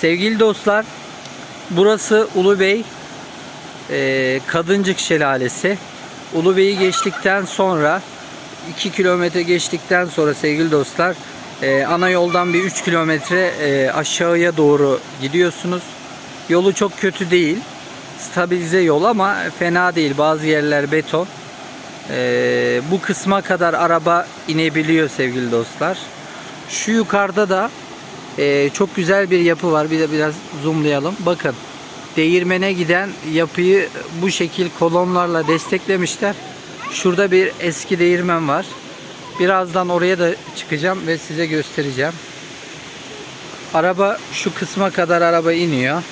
Sevgili dostlar, burası Ulubey e, Kadıncık Şelalesi. Ulubey'i geçtikten sonra 2 kilometre geçtikten sonra sevgili dostlar e, ana yoldan bir 3 kilometre e, aşağıya doğru gidiyorsunuz. Yolu çok kötü değil. Stabilize yol ama fena değil. Bazı yerler beton. E, bu kısma kadar araba inebiliyor sevgili dostlar. Şu yukarıda da e, çok güzel bir yapı var. Bir de biraz zoomlayalım. Bakın değirmene giden yapıyı bu şekil kolonlarla desteklemişler. Şurada bir eski değirmen var. Birazdan oraya da çıkacağım ve size göstereceğim. Araba şu kısma kadar araba iniyor.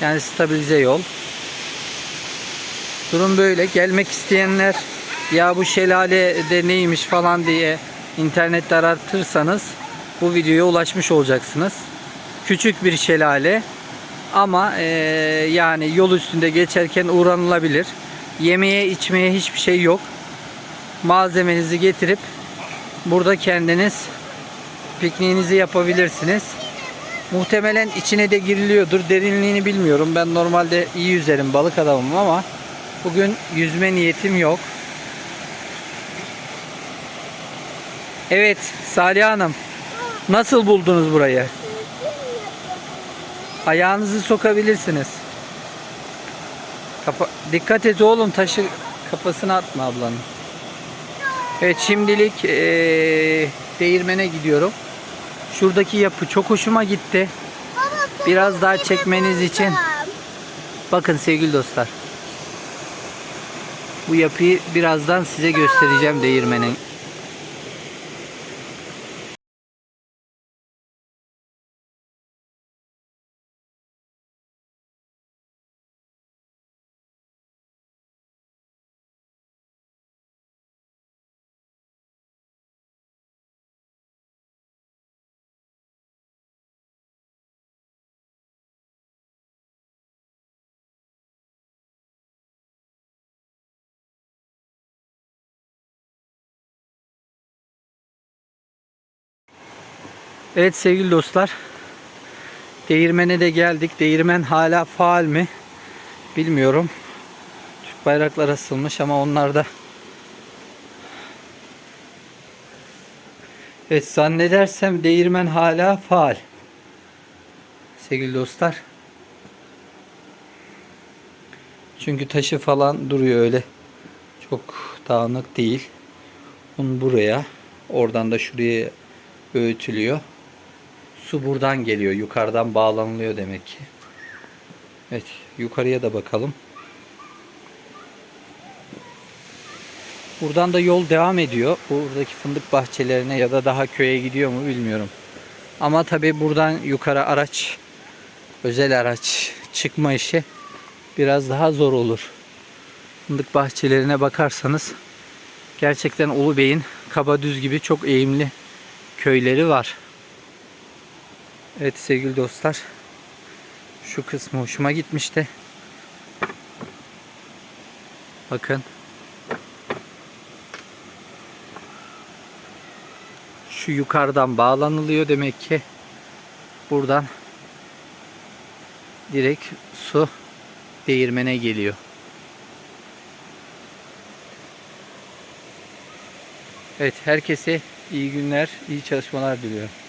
Yani stabilize yol. Durum böyle. Gelmek isteyenler ya bu şelale de neymiş falan diye internette aratırsanız bu videoya ulaşmış olacaksınız. Küçük bir şelale ama eee, yani yol üstünde geçerken uğranılabilir. Yemeğe içmeye hiçbir şey yok. Malzemenizi getirip burada kendiniz pikniğinizi yapabilirsiniz. Muhtemelen içine de giriliyordur. Derinliğini bilmiyorum. Ben normalde iyi yüzerim balık adamım ama bugün yüzme niyetim yok. Evet Salih Hanım. Nasıl buldunuz burayı? Ayağınızı sokabilirsiniz. Kafa, dikkat et oğlum taşı kafasına atma ablanın. Evet şimdilik eee, değirmene gidiyorum. Şuradaki yapı çok hoşuma gitti. Biraz daha çekmeniz için bakın sevgili dostlar. Bu yapıyı birazdan size göstereceğim değirmenin. Evet sevgili dostlar. Değirmene de geldik. Değirmen hala faal mi? Bilmiyorum. Türk bayraklar asılmış ama onlar da Evet zannedersem değirmen hala faal. Sevgili dostlar. Çünkü taşı falan duruyor öyle. Çok dağınık değil. Un buraya. Oradan da şuraya öğütülüyor. Su buradan geliyor. Yukarıdan bağlanılıyor demek ki. Evet. Yukarıya da bakalım. Buradan da yol devam ediyor. Buradaki fındık bahçelerine ya da daha köye gidiyor mu bilmiyorum. Ama tabi buradan yukarı araç, özel araç çıkma işi biraz daha zor olur. Fındık bahçelerine bakarsanız gerçekten Ulubey'in Kabadüz gibi çok eğimli köyleri var. Evet sevgili dostlar. Şu kısmı hoşuma gitmişti. Bakın. Şu yukarıdan bağlanılıyor demek ki. Buradan direkt su değirmene geliyor. Evet herkese iyi günler, iyi çalışmalar diliyorum.